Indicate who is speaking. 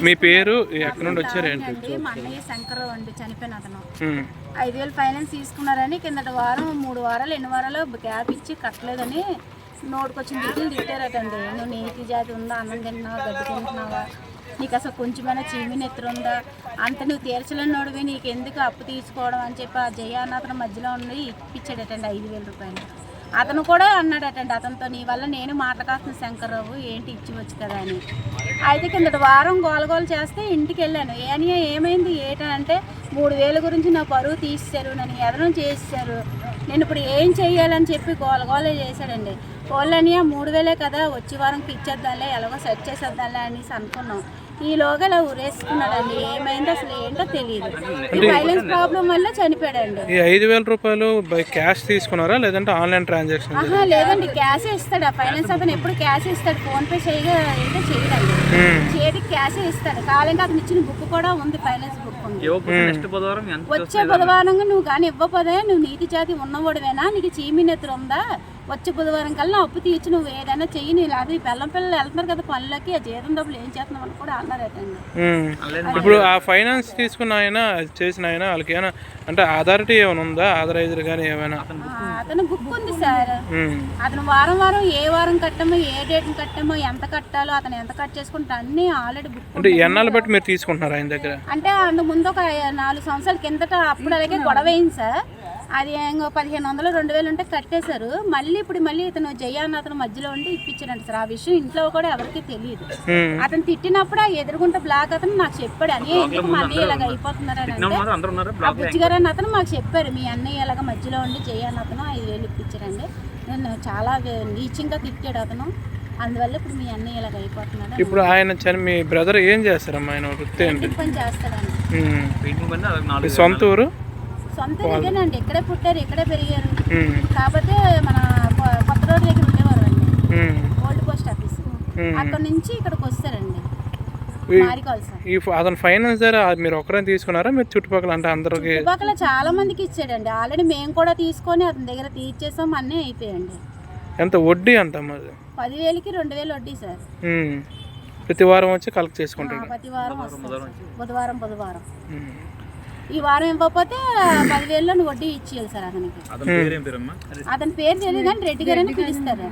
Speaker 1: మీ. పేరు ఎక్కడి నుండి
Speaker 2: పేరు
Speaker 1: వచ్చారు
Speaker 2: తారణి
Speaker 1: ఏంటి?
Speaker 2: అండి మా అన్నయ్య శంకర్ అండి చనిపోయిన అతను. ఐదు వేలు ఫైనాన్స్ తీసుకున్నారని కిందటి వారం మూడు వారాలు ఎన్ని వారాలు గ్యాప్ ఇచ్చి కట్టలేదని నోటుకొచ్చిన దిక్కులు తిట్టారటండి. నువ్వు నీతి జాతి ఉందా? అన్నం తింటున్నావా? గడ్డి తింటున్నావా? నీకు అసలు కొంచెమైనా చీమి నెత్తురు ఉందా? అంత నువ్వు తీర్చలేని నోడివి నీకు ఎందుకు అప్పు తీసుకోవడం? అని చెప్పి ఆ జయ అన్న అతను మధ్యలో ఉండి ఇప్పించాడటండి ఐదు వేల రూపాయలు. అతను కూడా అన్నాడటండి అతనితో నీ వల్ల నేను మాట్లాడుతున్న శంకర్రావు ఏంటి ఇచ్చివచ్చు కదా అని. అయితే కిందటి వారం గోలగోలు చేస్తే ఇంటికి వెళ్ళాను. ఏని ఏమైంది? ఏంటంటే మూడు వేల గురించి నా పరువు తీసేశారు నన్ను ఎదనం చేసేసారు నేను ఇప్పుడు ఏం చెయ్యాలని చెప్పి గోలగోలే చేశాడండి. పోలనియా మూడు వేలే కదా వచ్చే వారంకి ఇచ్చేద్దాంలే ఎలాగో సెట్ చేసేద్దాంలే అనేసి అనుకున్నాం. ఈలోగా ఇలా ఉరేసుకున్నాడండి ఏమైందో అసలు ఏంటో తెలియదు ఈ వైలెన్స్ ప్రాబ్లం వల్ల చనిపోయాడండి.
Speaker 1: ఈ ఐదు వేల రూపాయలు బై క్యాష్ తీసుకున్నారా? లేదంటే ఆన్లైన్ ట్రాన్సాక్షన్
Speaker 2: ఆహా లేదండి. క్యాష్ ఇస్తాడు. ఆ ఫైనాన్స్ అతను ఎప్పుడు క్యాష్ ఇస్తాడు. ఫోన్ పే చేయగా అయితే చేయడండి. చేతికి క్యాష్ ఇస్తాడు. కావాలంటే అతను ఇచ్చిన బుక్ కూడా ఉంది ఫైనాన్స్ బుక్ ఉంది.
Speaker 3: ఇవ్వకపోతే నెక్స్ట్ బుధవారం? ఎంత
Speaker 2: వచ్చే బుధవారం నువ్వు కానీ ఇవ్వకపోతే నువ్వు నీతి జాతి ఉన్నవాడువేనా? నీకు చీమి నెత్తురు ఉందా వచ్చే బుధవారం కల్లా అప్పు తీర్చి నువ్వు ఏదైనా చెయ్యి నీ అది పిల్లం పిల్లలు వెళ్తున్నారు కదా పనులకి ఆ జీతం డబ్బులు ఏం చేస్తున్నావు అని కూడా అన్నారటండి
Speaker 1: ఇప్పుడు ఆ ఫైనాన్స్ తీసుకున్న ఆయన చేసిన ఆయన వాళ్ళకి ఏమైనా అంటే అథారిటీ ఏమైనా ఉందా? ఆథరైజర్ కానీ ఏమైనా?
Speaker 2: అతను బుక్ ఉంది సార్. అతను వారం వారం ఏ వారం కట్టామో ఏ డేట్ కట్టామో ఎంత కట్టాలో అతను ఎంత కట్ చేసుకుంటే అన్నీ ఆల్రెడీ బుక్
Speaker 1: అంటే ఎన్నాళ్ళు బట్టి మీరు తీసుకుంటున్నారు ఆయన దగ్గర?
Speaker 2: అంటే అంతకు ముందు ఒక నాలుగు సంవత్సరాల కిందట అప్పుడు అలాగే గొడవ అయింది సార్. అది ఇంకో పదిహేను వందలు రెండు వేలు ఉంటే కట్టేశారు. మళ్ళీ ఇప్పుడు మళ్ళీ ఇతను జయ అన్న అతను మధ్యలో ఉండి ఇప్పించాడంట సార్. ఆ విషయం ఇంట్లో కూడా ఎవరికి తెలియదు. అతను తిట్టినప్పుడు ఆ ఎదురుగుంట బ్లాక్ అతను నాకు చెప్పాడు. అని ఎందుకు మా అన్నయ్య ఇలాగ అయిపోతున్నారని అంటే బుజ్జిగారు అన్న అతను మాకు చెప్పారు. మీ అన్నయ్య ఇలాగ మధ్యలో ఉండి జయ అన్న అతను ఐదు వేలు ఇప్పించారండి. నేను చాలా నీచంగా తిట్టాడు అతను. అందువల్ల ఇప్పుడు మీ అన్నయ్య ఇలాగ అయిపోతున్నాడు
Speaker 1: ఇప్పుడు ఆయన చని మీ బ్రదర్ ఏం చేస్తారమ్మా ఆయన వృత్తి
Speaker 3: నాలుగు
Speaker 1: సొంత ఊరు?
Speaker 2: సొంత ఇదేనండి ఇక్కడే పుట్టారు ఇక్కడే పెరిగారు. కాకపోతే మన కొత్త రోడ్ దగ్గర ఉండేవారు అండి ఓల్డ్ పోస్ట్ ఆఫీస్. అక్కడ నుంచి ఇక్కడికి వస్తారండి.
Speaker 1: ఈ- అతను ఫైనాన్స్ ద్వారా మీరు ఒక్కరే తీసుకున్నారా? మీరు చుట్టుపక్కల అంటే అందరికి?
Speaker 2: చుట్టుపక్కల చాలా మందికి ఇచ్చాడండి. ఆల్రెడీ మేము కూడా తీసుకొని అతని దగ్గర తీర్చేసాం అన్నీ అయిపోయాయండి.
Speaker 1: ఎంత వడ్డీ అంత మరి?
Speaker 2: పదివేలకి రెండు వేలు వడ్డీ సార్.
Speaker 1: ప్రతి వారం వచ్చి కలెక్ట్ చేసుకుంటాడు
Speaker 2: ప్రతి వారం. బుధవారం బుధవారం. ఈ వారం ఇవ్వకపోతే పదివేలలో వడ్డీ ఇచ్చేయాలి సార్ అతనికి.
Speaker 3: అతని పేరు
Speaker 2: తెలియదు కానీ రెడ్డి గారు అని పిలుస్తారు